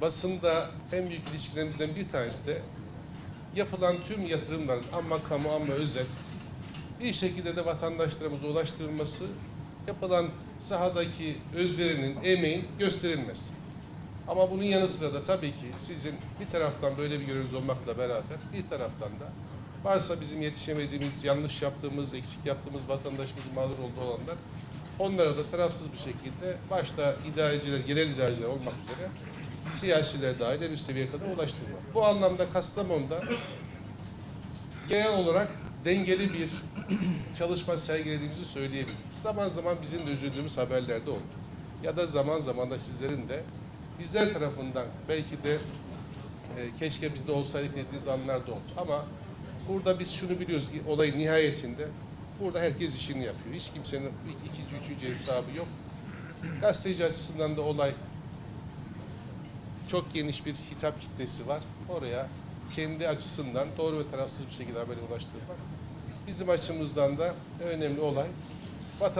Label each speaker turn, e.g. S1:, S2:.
S1: basında en büyük ilişkilerimizden bir tanesi de yapılan tüm yatırımların ama kamu ama özel bir şekilde de vatandaşlarımıza ulaştırılması, yapılan sahadaki özverinin, emeğin gösterilmesi. Ama bunun yanı sıra da tabii ki sizin bir taraftan böyle bir göreviniz olmakla beraber bir taraftan da varsa bizim yetişemediğimiz, yanlış yaptığımız, eksik yaptığımız vatandaşımızın mağdur olduğu olanlar onlara da tarafsız bir şekilde başta idareciler, genel idareciler olmak üzere siyasiler dahil en üst seviyeye kadar ulaştırmak. Bu anlamda Kastamonu'da genel olarak dengeli bir çalışma sergilediğimizi söyleyebilirim. Zaman zaman bizim de üzüldüğümüz haberlerde oldu. Ya da zaman zaman da sizlerin de bizler tarafından belki de e, keşke bizde olsaydık dediğiniz anlar da oldu. Ama burada biz şunu biliyoruz ki olayın nihayetinde burada herkes işini yapıyor. Hiç kimsenin ikinci, üçüncü hesabı yok. Gazeteci açısından da olay çok geniş bir hitap kitlesi var. Oraya kendi açısından doğru ve tarafsız bir şekilde haberi ulaştırmak. Bizim açımızdan da önemli olay